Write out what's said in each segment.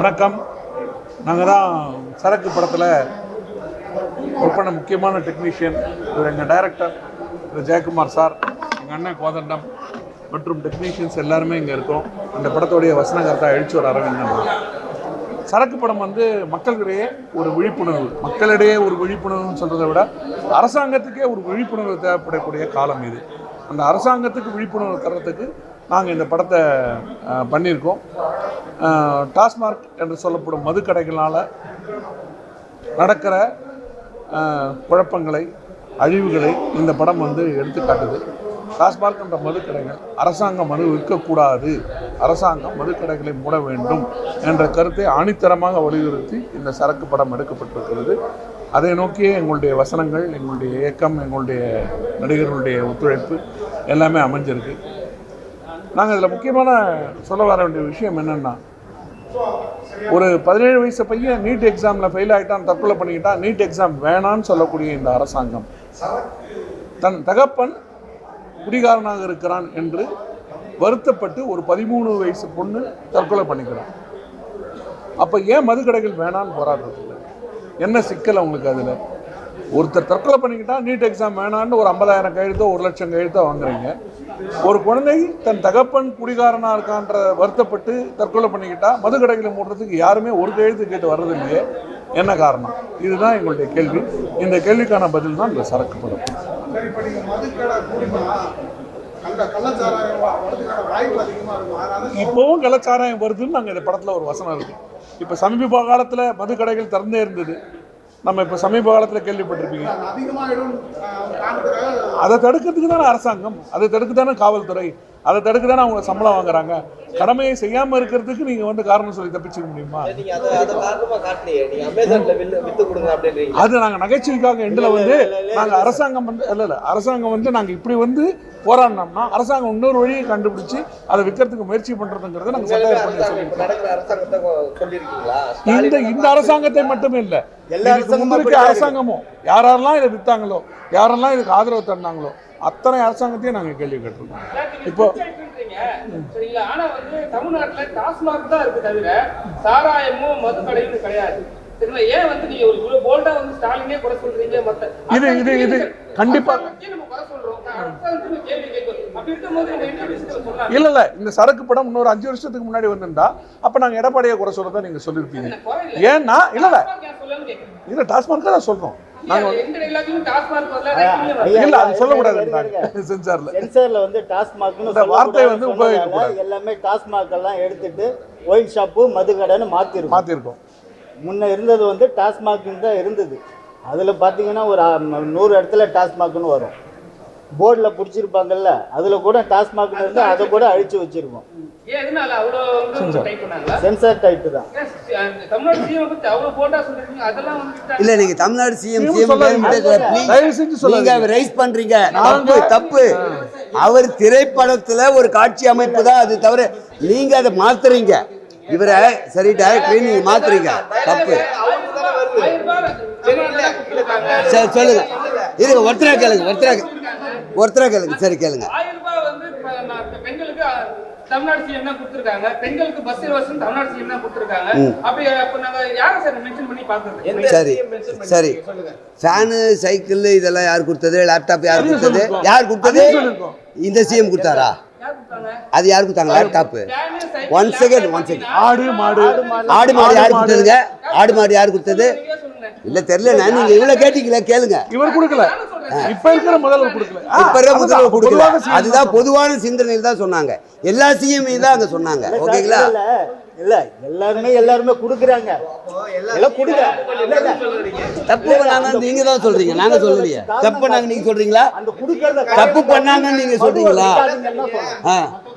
வணக்கம். நாங்கள் தான் சரக்கு படத்தில் ஒர்க் பண்ண முக்கியமான டெக்னீஷியன் இவர் எங்கள் டைரக்டர் திரு ஜெயக்குமார் சார் எங்கள் அண்ணன் கோதண்டம் மற்றும் டெக்னீஷியன்ஸ் எல்லாருமே இங்கே இருக்கோம். அந்த படத்தோடைய வசனகர்த்தா வர அரவிந்தன் சரக்கு படம் வந்து மக்களிடையே ஒரு விழிப்புணர்வு மக்களிடையே ஒரு விழிப்புணர்வுன்னு சொல்கிறத விட அரசாங்கத்துக்கே ஒரு விழிப்புணர்வு தேவைப்படக்கூடிய காலம் இது. அந்த அரசாங்கத்துக்கு விழிப்புணர்வு தர்றதுக்கு நாங்கள் இந்த படத்தை பண்ணியிருக்கோம். டாஸ்மார்க் என்று சொல்லப்படும் மதுக்கடைகளால் நடக்கிற குழப்பங்களை அழிவுகளை இந்த படம் வந்து எடுத்து காட்டுது டாஸ்மார்க் என்ற மதுக்கடைகள் அரசாங்கம் மது விற்கக்கூடாது. அரசாங்கம் மதுக்கடைகளை மூட வேண்டும் என்ற கருத்தை ஆணித்தரமாக வலியுறுத்தி இந்த சரக்கு படம் எடுக்கப்பட்டிருக்கிறது. அதை நோக்கியே எங்களுடைய வசனங்கள் எங்களுடைய இயக்கம் எங்களுடைய நடிகர்களுடைய ஒத்துழைப்பு எல்லாமே அமைஞ்சிருக்கு. நாங்கள் இதில் முக்கியமான சொல்ல வர வேண்டிய விஷயம் என்னென்னா ஒரு பதினேழு வயசு பையன் நீட் எக்ஸாமில் ஃபெயில் ஆகிட்டான் தற்கொலை பண்ணிக்கிட்டான் நீட் எக்ஸாம் வேணான்னு சொல்லக்கூடிய இந்த அரசாங்கம். தன் தகப்பன் குடிகாரனாக இருக்கிறான் என்று வருத்தப்பட்டு ஒரு பதிமூணு வயசு பொண்ணு தற்கொலை பண்ணிக்கிறான். அப்போ ஏன் மதுக்கடைகள் வேணான்னு போராடுறது? என்ன சிக்கல் அவங்களுக்கு அதில்? ஒருத்தர் தற்கொலை பண்ணிக்கிட்டா நீட் எக்ஸாம் வேணான்னு ஒரு ஐம்பதாயிரம் கையெழுத்தோ ஒரு லட்சம் கையெழுத்தோ வாங்குறீங்க. ஒரு குழந்தை தன் தகப்பன் குடிகாரனாக இருக்கான்ற வருத்தப்பட்டு தற்கொலை பண்ணிக்கிட்டா மதுக்கடைகளை மூடுறதுக்கு யாருமே ஒரு கையெழுத்து கேட்டு வர்றது இல்லையே என்ன காரணம்? இதுதான் எங்களுடைய கேள்வி. இந்த கேள்விக்கான பதில் தான் இந்த சரக்கு படம். கள்ளச்சாராயம் இப்போவும் கலாச்சாரம் வருதுன்னு நாங்கள் இந்த படத்தில் ஒரு வசனம் இருக்கு. இப்போ சமீப காலத்தில் மது கடைகள் திறந்தே இருந்தது. நம்ம இப்போ சமீப காலத்தில் கேள்விப்பட்டிருப்பீங்க. அது தடுக்கிறதுக்கு தானே அரசாங்கம்? அதை தடுக்க தானே காவல்துறை? அதை தடுக்க தானே அவங்க சம்பளம் வாங்குறாங்க? கடமையை செய்யாமல் இருக்கிறதுக்கு நீங்கள் வந்து காரணம் சொல்லி தப்பிச்சுக்க முடியுமா? நீங்க அதை நீங்க நாங்கள் நகைச்சுவைக்காக எண்டில் வந்து நாங்கள் அரசாங்கம் வந்து இல்லை இல்லை. அரசாங்கம் வந்து நாங்கள் இப்படி வந்து போராடினோம்னா அரசாங்கம் இன்னொரு வழியை கண்டுபிடிச்சு அதை விற்கிறதுக்கு முயற்சி பண்ணுறதுங்கிறத நாங்கள் சொல்லியிருக்கீங்களா? இந்த இந்த அரசாங்கத்தை மட்டுமே இல்லை. எல்லா அரசாங்கமும். யாரெல்லாம் இதை வித்தாங்களோ யாரெல்லாம் இதுக்கு ஆதரவு தந்தாங்களோ அத்தனை அரசாங்கத்தையும் நாங்கள் கேள்வி கேட்டிருக்கோம். இப்போ சரிங்களா? ஆனா வந்து தமிழ்நாட்டுல டாஸ்மாக் தான் இருக்கு தவிர சாராயமும் மது கடையும் கிடையாது ஏன் வந்து நீங்க ஒரு இவ்வளவு போல்டா வந்து ஸ்டாலினே குறை சொல்றீங்க? மத்த இது- இது- இது கண்டிப்பா- இல்ல இல்ல. இந்த சரக்கு படம் இன்னொரு அஞ்சு வருஷத்துக்கு முன்னாடி வந்திருந்தா அப்ப நாங்க எடப்பாடியை குறை சொல்றதா நீங்க சொல்லிருப்பீங்க ஏன்னா இல்ல இல்ல. டாஸ்மாக் தான் சொல்றோம். இல்ல அது. சென்சார்ல. சென்சார்ல வந்து டாஸ்மாக்னு வார்த்தை வந்து. சொன்னதால எல்லாமே டாஸ்மாக் எல்லாம் எடுத்துட்டு ஒயின் ஷாப்பு மது கடைன்னு மாத்திருக்கோம். மாத்திருக்கோம். முன்ன இருந்தது வந்து டாஸ்மாக்னு தான் இருந்தது. அதுல பாத்தீங்கன்னா ஒரு நூறு இடத்துல டாஸ்மாக்னு வரும். போர்டில் பிடிச்சிருப்பாங்கல்ல அதுல கூட டாஸ்மாக்னு இருந்து அதை கூட அழிச்சு வச்சிருக்கோம் டைப் சென்சார் டைட்டு தான். இல்ல நீங்க தமிழ்நாடு சிஎம் நீங்க சிஎம். ரைஸ் பண்றீங்க. தப்பு தப்பு. அவர் திரைப்படத்துல ஒரு காட்சி அமைப்பு தான் அது தவிர நீங்க அதை மாத்துறீங்க. இவரை சரி டைரக்டர் நீங்க மாத்துறீங்க. தப்பு. சரி சொல்லுங்க. இருங்க ஒருத்தரா கேளுங்க ஒருத்தரா ஒருத்தரா கேளுங்க சரி கேளுங்க. ஆயிரம் ரூபாய் வந்து இப்ப நான் பெண்களுக்கு அஹ், தமிழ்நாடு சிஎம் தான் கொடுத்திருக்காங்க? பெண்களுக்கு பஸ் இலவசம் தமிழ்நாடு சிஎம் தான் கொடுத்திருக்காங்க? அப்படி அப்ப நாங்க யாரை சார் மென்ஷன் பண்ணி பாக்குறது சரி சரி. ஃபேனு சைக்கிள் இதெல்லாம் யார் கொடுத்தது? லேப்டாப் யார் கொடுத்தது? யார் கொடுத்தது? இந்த சிஎம் கொடுத்தாரா? யார் கொடுத்தாங்க? அது யார் கொடுத்தாங்க? Cycle, one second laptop one second ஆடு மாடு. ஆடு மாடு. யார் கொடுத்ததுங்க? ஆடு மாடு யார் கொடுத்தது? நீங்களே இல்ல தெரியல நீங்க இவ்வளவு கேட்டீங்களே கேளுங்க. இவர் கொடுக்கல. இப்ப இருக்கிற முதல்வர் கொடுக்கல. இப்ப அதுதான், முதல்வர் கொடுக்கல. பொதுவாக செய்யணும். அதுதான் பொதுவான சிந்தனையில் தான் சொன்னாங்க. எல்லா சிஎம் தான் அங்க சொன்னாங்க. ஓகேங்களா? இல்ல இல்ல. எல்லாருமே எல்லாருமே குடுக்குறாங்க. எல்லாம் குடுங்க. இல்ல இல்ல தப்பு பண்ணாங்க நீங்க தான் சொல்றீங்க. நாங்க சொல்லலையே. தப்பு பண்ணாங்க நீங்க சொல்றீங்களா? அந்த குடுக்கறத தப்பு பண்ணாங்கன்னு நீங்க சொல்றீங்களா?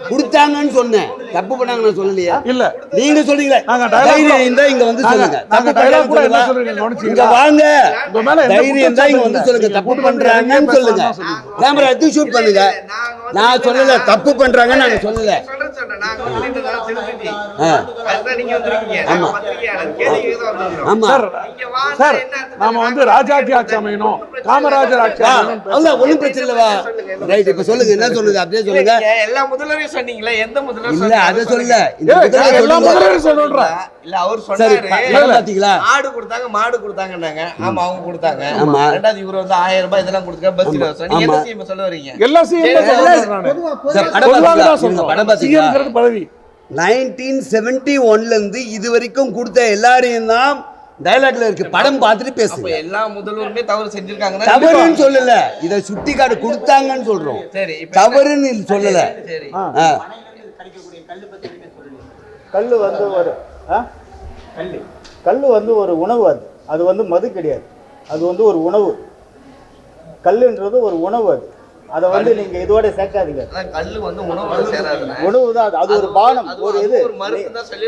கொடுத்தாங்கன்னு சொன்னேன். தப்பு பண்ணாங்க நான் சொல்லலையா? இல்ல. நீங்க சொல்றீங்களா. நாங்க தைரியம் இருந்தா இங்க வந்து சொல்லுங்க. தப்பு dialogue கூட என்ன சொல்றீங்க? இங்க வாங்க. உங்க மேல தைரியம் இருந்தா இங்க வந்து சொல்லுங்க. தப்பு பண்றாங்கன்னு சொல்லுங்க. கேமரா எடுத்து ஷூட் பண்ணுங்க. நான் சொல்லல தப்பு பண்றாங்கன்னு நாங்க சொல்லல. ஆமா. சார்? நாம வந்து ராஜாஜி ஆட்சி அமையணும். காமராஜர் ஆட்சி அல்ல ஒண்ணும் பிரச்சனை இல்லவா ரைட் இப்ப சொல்லுங்க. என்ன சொல்லுங்க. அப்படியே சொல்லுங்க. எல்லா முதல்வரையும் சொன்னீங்களே எந்த இல்ல சொன்னீங்க? அதை எல்லா சொல்றேன். இல்ல அவர் சொன்னாரு. பாத்தீங்களா? ஆடு கொடுத்தாங்க மாடு கொடுத்தாங்கன்னாங்க. ஆமா அவங்க கொடுத்தாங்க. ஆமா. ரெண்டாவது இவர் வந்து ஆயிரம் ரூபாய் இதெல்லாம் கொடுத்துருக்காரு பஸ் இலவசம் நீங்க. என்ன செய்ய சொல்ல வரீங்க? எல்லா சிஎம் பதவி. நைன்டீன் செவன்டி ஒன்ல இருந்து இது வரைக்கும் கொடுத்த எல்லாரையும் தான் டைலாக்ல இருக்கு. படம் பார்த்துட்டு அப்ப பேசுங்க. எல்லா முதல்வருமே தவறு செஞ்சிருக்காங்கன்னா தவறுன்னு சொல்லல. இத சுட்டி காட்டு கொடுத்தாங்கன்னு சொல்றோம். தவறுன்னு சொல்லல. கல் வந்து ஒரு ஆ? கல் வந்து ஒரு உணவு அது. அது வந்து மது கிடையாது. அது வந்து ஒரு உணவு. கல்லுன்றது ஒரு உணவு அது. அதை வந்து நீங்க இதோட சேர்க்காதீங்க. கல்லு வந்து உணவோட சேராதுண்ணே உணவு தான் அது ஒரு பானம். ஒரு இது.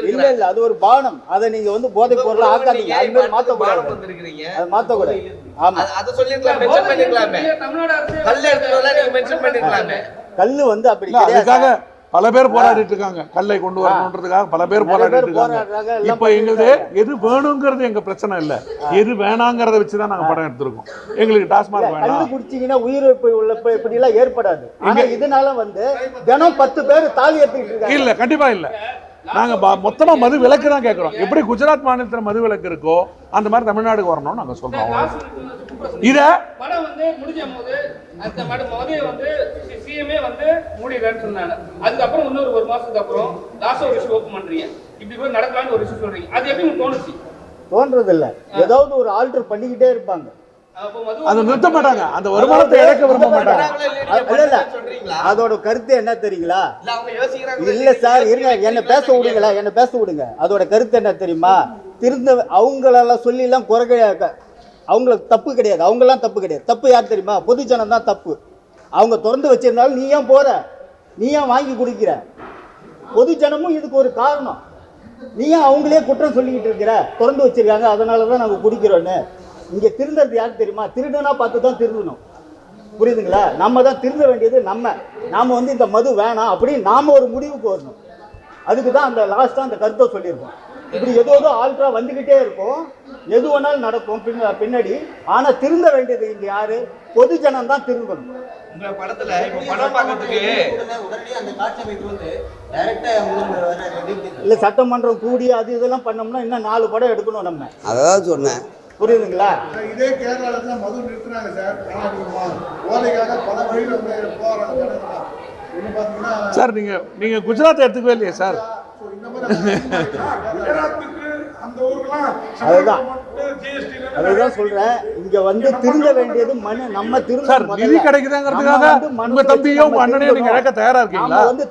இல்ல. இல்ல அது ஒரு பானம். அதை நீங்க வந்து போதை பொருளா ஆக்காதீங்க. அது மாதிரி மாத்தக்கூடாது. வந்திருக்கிறீங்க? அது மாத்தக்கூடாது. ஆமா. அது- சொல்லிருக்கலாம் மென்ஷன் பண்ணிருக்கலாமே. கல்ல எடுத்துட்டு நீங்க மென்ஷன் பண்ணிருக்கலாமே. கல்லு வந்து அப்படி கிடையாது. பல பேர் போராடிட்டு இருக்காங்க கல்லை கொண்டு வரணுன்றதுக்காக பல பேர் போராடிட்டு பேர் இருக்காங்க இப்ப எங்களுது எது வேணுங்கிறது எங்க பிரச்சனை இல்ல. எது வேணாங்கிறத வச்சுதான் நாங்க படம் எடுத்திருக்கோம். எங்களுக்கு டாஸ்மாக் வேணாம். குடிச்சீங்கன்னா உயிரிழப்பு உள்ள இப்படி எல்லாம் ஏற்படாது. ஆனா இதனால வந்து தினம் பத்து பேர் தாலி எடுத்துக்கிட்டு இருக்காங்க. இல்ல கண்டிப்பா இல்ல. நாங்க ப- மொத்தமா மது விலக்கு தான் கேக்குறோம். எப்படி குஜராத் மாநிலத்துல மது விலக்கு இருக்கோ அந்த மாதிரி தமிழ்நாடுக்கு வரணும்னு நாங்க சொல்றோம் அவ்வளவுதான். இத படம் வந்து முடிஞ்ச போது அந்த மட மோதியை வந்து சிஎம்ஏ வந்து மூடிடுறேன்னு சொன்னாங்க. அதுக்கப்புறம் இன்னொரு ஒரு மாசத்துக்கு அப்புறம் லாஸ்ட் ஒரு இஷ்யூ ஓப்பன் பண்றீங்க. இப்படி கூட நடக்கலாம்னு ஒரு இஷ்யூ சொல்றீங்க. அது எப்படி தோணுச்சு? தோன்றது இல்ல ஏதாவது ஒரு ஆல்டர் பண்ணிக்கிட்டே இருப்பாங்க. அதை நிறுத்த மாட்டாங்க. அந்த வருமானத்தை இழக்க விரும்ப மாட்டாங்க. அதோட கருத்து என்ன தெரியுங்களா? இல்ல அவங்க யோசிக்கிறாங்க இல்ல சார் இருங்க என்ன பேச விடுங்களா? என்ன பேச விடுங்க. அதோட கருத்து என்ன தெரியுமா? திருந்த அவங்களெல்லாம் சொல்லி எல்லாம் குறை அவங்களுக்கு தப்பு கிடையாது. அவங்கெல்லாம் தப்பு கிடையாது. தப்பு யார் தெரியுமா? பொதுஜனம் தான் தப்பு. அவங்க திறந்து வச்சிருந்தாலும் நீ ஏன் போற? நீ ஏன் வாங்கி குடிக்கிற? பொதுஜனமும் இதுக்கு ஒரு காரணம். நீ ஏன் அவங்களே குற்றம் சொல்லிக்கிட்டு இருக்கிற? திறந்து வச்சிருக்காங்க. அதனால தான் நாங்கள் குடிக்கிறோன்னு இங்கே திருந்தறது யார் தெரியுமா? திருடனா பார்த்து தான் திருந்தணும் புரியுதுங்களா? நம்ம தான் திருந்த வேண்டியது நம்ம. நாம வந்து இந்த மது வேணாம் அப்படின்னு நாம ஒரு முடிவுக்கு வரணும். அதுக்கு தான் அந்த லாஸ்ட்டாக அந்த கருத்தை சொல்லியிருக்கோம். இப்படி ஏதோ ஏதோ ஆல்ட்ரா வந்துக்கிட்டே இருக்கும். எது வேணாலும் நடக்கும். பின்ன பின்னாடி. ஆனால் திருந்த வேண்டியது இங்கே யாரு? பொதுஜனம் தான் திருந்தணும். உங்க படத்துல இப்ப படம் பார்க்கறதுக்கு உடனடியாக அந்த காட்சி அமைப்பு வந்து டைரக்டா உங்களுக்கு வர ரெடி இல்லை சட்டமன்றம் கூடி அது இதெல்லாம் பண்ணோம்னா இன்னும் நாலு படம் எடுக்கணும் நம்ம. அதான் சொன்னேன். புரியுதுங்களா? இதே கேரளால தான் மது நிறுத்துறாங்க சார். போதைக்காக பல வழியில போறாங்க சார் நீங்க நீங்க குஜராத் எடுத்துக்கவே இல்லையே சார். அதுதான். அதுதான் சொல்றேன். இங்க வந்து திருந்த வேண்டியது மனு நம்ம திருந்த சார் நிதி கிடைக்குதுங்கிறதுக்காக உங்க தம்பியோ உங்க அண்ணனையோ நீங்க இழக்க தயாரா இருக்கீங்களா? வந்து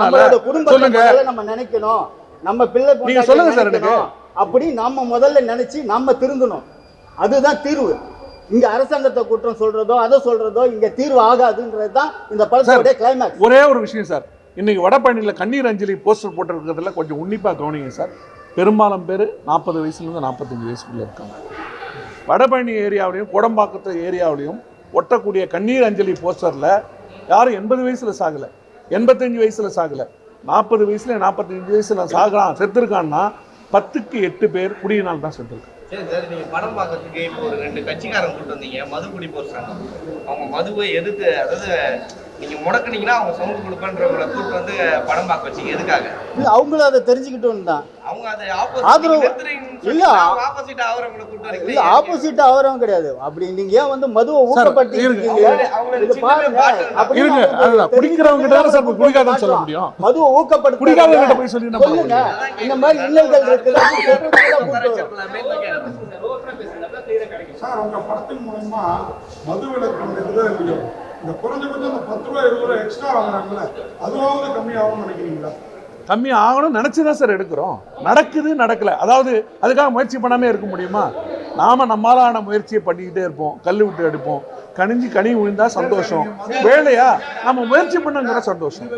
நம்மளோட குடும்பத்தை நம்ம நினைக்கணும். நம்ம பிள்ளை நீங்க சொல்லுங்க சார் நினைக்கணும். அப்படி நம்ம முதல்ல நினைச்சு நம்ம திருந்தணும். அதுதான் தீர்வு. இங்க அரசாங்கத்தை குற்றம் சொல்றதோ அதை சொல்றதோ இங்க தீர்வு ஆகாதுன்றது தான் இந்த படத்தோட கிளைமேக்ஸ் ஒரே ஒரு விஷயம் சார். இன்னைக்கு வடபழனியில் கண்ணீர் அஞ்சலி போஸ்டர் போட்டிருக்கிறதுல கொஞ்சம் உன்னிப்பாக கவனிங்க சார். பெரும்பாலும் பேர் நாற்பது வயசுலேருந்து நாற்பத்தஞ்சு வயசுக்குள்ளே இருக்காங்க. வடபழனி ஏரியாவிலையும் கோடம்பாக்கத்து ஏரியாவிலையும் ஒட்டக்கூடிய கண்ணீர் அஞ்சலி போஸ்டரில் யாரும் எண்பது வயசில் சாகலை. எண்பத்தஞ்சு வயசில் சாகலை. நாற்பது வயசுல நாற்பத்தஞ்சு வயசில் சாகுறான் செத்துருக்கான்னா பத்துக்கு எட்டு பேர் குடியினால் தான் செத்துருக்காங்க சரி சார் நீங்க படம் பார்க்கறதுக்கு இப்போ ஒரு ரெண்டு கட்சிக்காரங்க கூட்டு வந்தீங்க. மது குடி போறாங்க அவங்க மதுவை எதிர்த்து அதாவது நீங்க முடக்குனீங்கன்னா அவங்க சவுண்ட் கொடுப்பேன்றவங்களை கூட்டு வந்து படம் பார்க்க வச்சீங்க. எதுக்காக? இல்ல அவங்களும் அதை தெரிஞ்சுக்கிட்டோம் தான். ஆதரவு- ஆப்போசிட் இல்ல. இல்ல அவரும் கிடையாது. அப்படி நீங்க ஏன் வந்து மதுவை ஊக்கப்படுத்தி. குடிக்கிறவங்க கிட்ட சார் குடிக்காதன்னு சொல்ல முடியும். மதுவை ஊக்கப்படுத்தி குடிக்காதவங்க கிட்ட போய் சொல்லி நம்ம சொல்லுங்க. இந்த மாதிரி இருக்குது. வரோம். சார் உங்க படத்தின் மூலமா மது விலக்கு இந்த குறைஞ்ச கொஞ்சம் இந்த பத்து ரூபாய் இருபது ரூபாய் எக்ஸ்ட்ரா வாங்குறாங்கல்ல அதுவாவது கம்மியாகும்னு நினைக்கிறீங்களா? கம்மி ஆகணும் நினச்சி தான் சார் எடுக்கிறோம். நடக்குது நடக்கல. அதாவது அதுக்காக முயற்சி பண்ணாமே இருக்க முடியுமா? நாம நம்மளான முயற்சியை பண்ணிக்கிட்டே இருப்போம். கல் விட்டு எடுப்போம். கனிஞ்சு கனி விழுந்தா சந்தோஷம். வேலையா? நம்ம முயற்சி பண்ணுங்கிற சந்தோஷம்.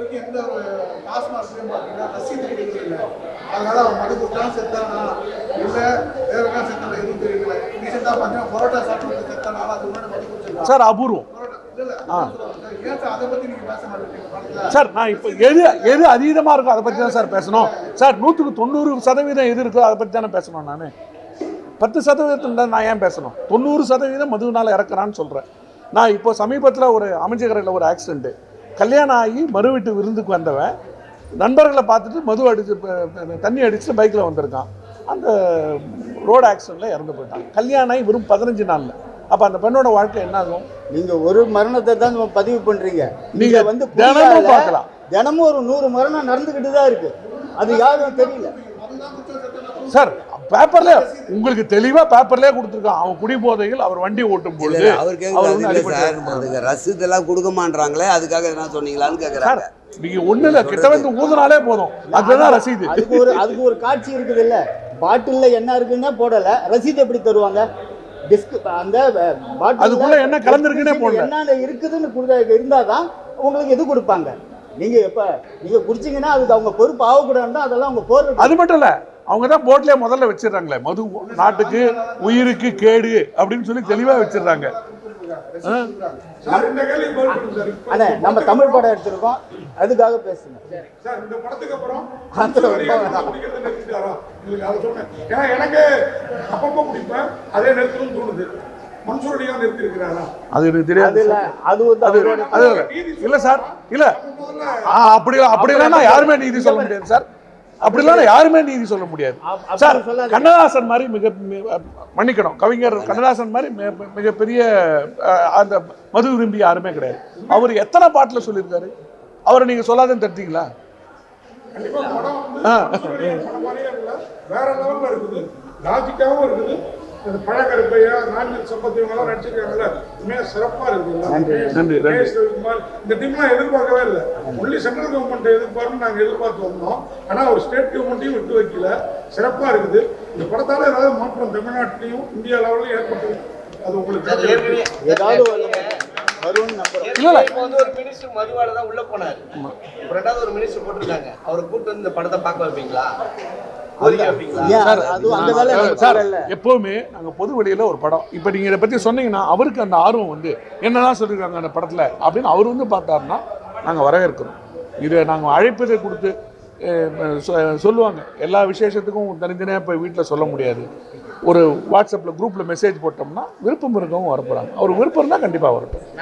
சார் அபூர்வம் பரோட்டா இல்லை ஆ. ஏன் சார் அதை பற்றி சார் நான் இப்போ எது எது அதீதமாக இருக்கோ அதை பற்றி தான் சார் பேசணும். சார் நூற்றுக்கு தொண்ணூறு சதவீதம் எது இருக்கோ அதை பற்றி தானே பேசணும் நான்? பத்து சதவீதத்தில் நான் ஏன் பேசணும்? தொண்ணூறு சதவீதம் மதுவினால் இறக்குறான்னு சொல்கிறேன் நான் இப்போ சமீபத்தில் ஒரு அமைச்சகரையில் ஒரு ஆக்சிடென்ட்டு கல்யாணம் ஆகி மறு வீட்டு விருந்துக்கு வந்தவன் நண்பர்களை பார்த்துட்டு மது அடிச்சு தண்ணி அடிச்சுட்டு பைக்கில் வந்திருக்கான். அந்த ரோடு ஆக்சிடெண்ட்டில் இறந்து போயிட்டான். கல்யாணம் ஆகி வெறும் பதினஞ்சு நாளில். அப்போ அந்த பெண்ணோட வாழ்க்கை என்ன ஆகும் நீங்க ஒரு மரணத்தை தான் பதிவு பண்றீங்க. நீங்க நீங்க வந்து தினமும் பார்க்கலாம். தினமும் ஒரு நூறு மரணம் நடந்துகிட்டு தான் இருக்கு. அது யாரும் தெரியல. சார் பேப்பர்ல உங்களுக்கு தெளிவா பேப்பர்லயே கொடுத்துருக்கான். அவன் குடிபோதையில் அவர் வண்டி ஓட்டும் பொழுது அவர் இறந்து அதுக்கு ரசீதெல்லாம் கொடுக்க மாட்றாங்களே அதுக்காக என்ன சொன்னீங்களான்னு சார் கேக்குறாங்க. நீங்க ஒண்ணு இல்ல கிட்ட வந்து ஊதுனாலே போதும். அதுதான் ரசீது. அதுக்கு ஒரு அதுக்கு ஒரு காட்சி இருக்குது இல்ல பாட்டில்ல என்ன இருக்குன்னே போடல. ரசீது எப்படி தருவாங்க? டிஸ்க் அந்த அதுக்குள்ள என்ன கலந்திருக்குன்னே போடல. என்ன இருக்குதுன்னு கொடுத்தா இருந்தாதான் உங்களுக்கு எது கொடுப்பாங்க? நீங்க எப்ப நீங்க குடிச்சீங்கன்னா அதுக்கு அவங்க பொறுப்பு ஆகக்கூடாதுன்னா அதெல்லாம் அவங்க போடுறது அது மட்டும் இல்ல அவங்க தான் போர்ட்லயே முதல்ல வச்சிடுறாங்களே. மது நாட்டுக்கு உயிருக்கு கேடு அப்படின்னு சொல்லி தெளிவா வச்சிடுறாங்க. அண்ணே நம்ம தமிழ் படம் எடுத்திருக்கோம். அதுக்காக பேசுங்க. சார் இந்த படத்துக்கு அப்புறம் ஏன்னா எனக்கு அப்பப்போ குடிப்பேன் அதே நிறுத்தணும்னு தோணுது. அது எனக்கு தெரியாது அது இல்ல. சார். இல்ல. ஆ, அப்படி அப்படிலாம் நான் யாருமே நீதி சொல்ல முடியாது சார். அப்படிலாம் யாருமே நீதி சொல்ல முடியாது சார் சொல்லாதீங்க. கண்ணதாசன் மாதிரி மிக மன்னிக்கணும் கவிஞர் கண்ணதாசன் மாதிரி மிகப்பெரிய அஹ், அந்த மது விரும்பி யாருமே கிடையாது அவர் எத்தனை பாட்டில் சொல்லியிருக்காரு அவரை நீங்க சொல்லாதுன்னு தடுத்தீங்களா ஆ. வேற லெவல்ல இருக்குது லாஜிக்காவும் இருக்குது இந்த பழக்கருப்பையா நாஞ்சில் சம்பத் இவங்கெல்லாம் நடிச்சிருக்காங்கல்ல. உண்மையா சிறப்பா இருக்குது நன்றி. இந்த டீம்லாம் எதிர்பார்க்கவே இல்லை. ஒன்லி சென்ட்ரல் கவர்மெண்ட் எதிர்பார்ப்பு நாங்கள் எதிர்பார்த்து வந்தோம். ஆனால் ஒரு ஸ்டேட் கவர்மெண்ட்டையும் விட்டு வைக்கல. சிறப்பாக இருக்குது. இந்த படத்தால ஏதாவது மாற்றம் தமிழ்நாட்டிலையும் இந்தியா லெவலையும் ஏற்பட்டு அது உங்களுக்கு ஏதாவது மதுவால தான் உள்ள போனாரு. இப்போ ரெண்டாவது ஒரு மினிஸ்டர் போட்டிருக்காங்க. அவரை கூட்டு வந்து இந்த படத்தை பார்க்க வைப்பீங்களா? எப்பவுமே நாங்க பொது வெளியில ஒரு படம். இப்போ நீங்க இதை பத்தி சொன்னீங்கன்னா அவருக்கு அந்த ஆர்வம் வந்து என்னதான் சொல்லியிருக்காங்க அந்த படத்துல அப்படின்னு அவர் வந்து பார்த்தாருன்னா நாங்க வரவேற்கிறோம். இதை நாங்க அழைப்பதை கொடுத்து சொல்லுவாங்க. எல்லா விசேஷத்துக்கும் தனித்தனியாக போய் வீட்டில் சொல்ல முடியாது. ஒரு வாட்ஸ்அப்பில் குரூப்பில் மெசேஜ் போட்டோம்னா விருப்பம் இருக்கவும் வரப்போகிறாங்க அவர் விருப்பம் இருந்தால் கண்டிப்பாக வரட்டும்.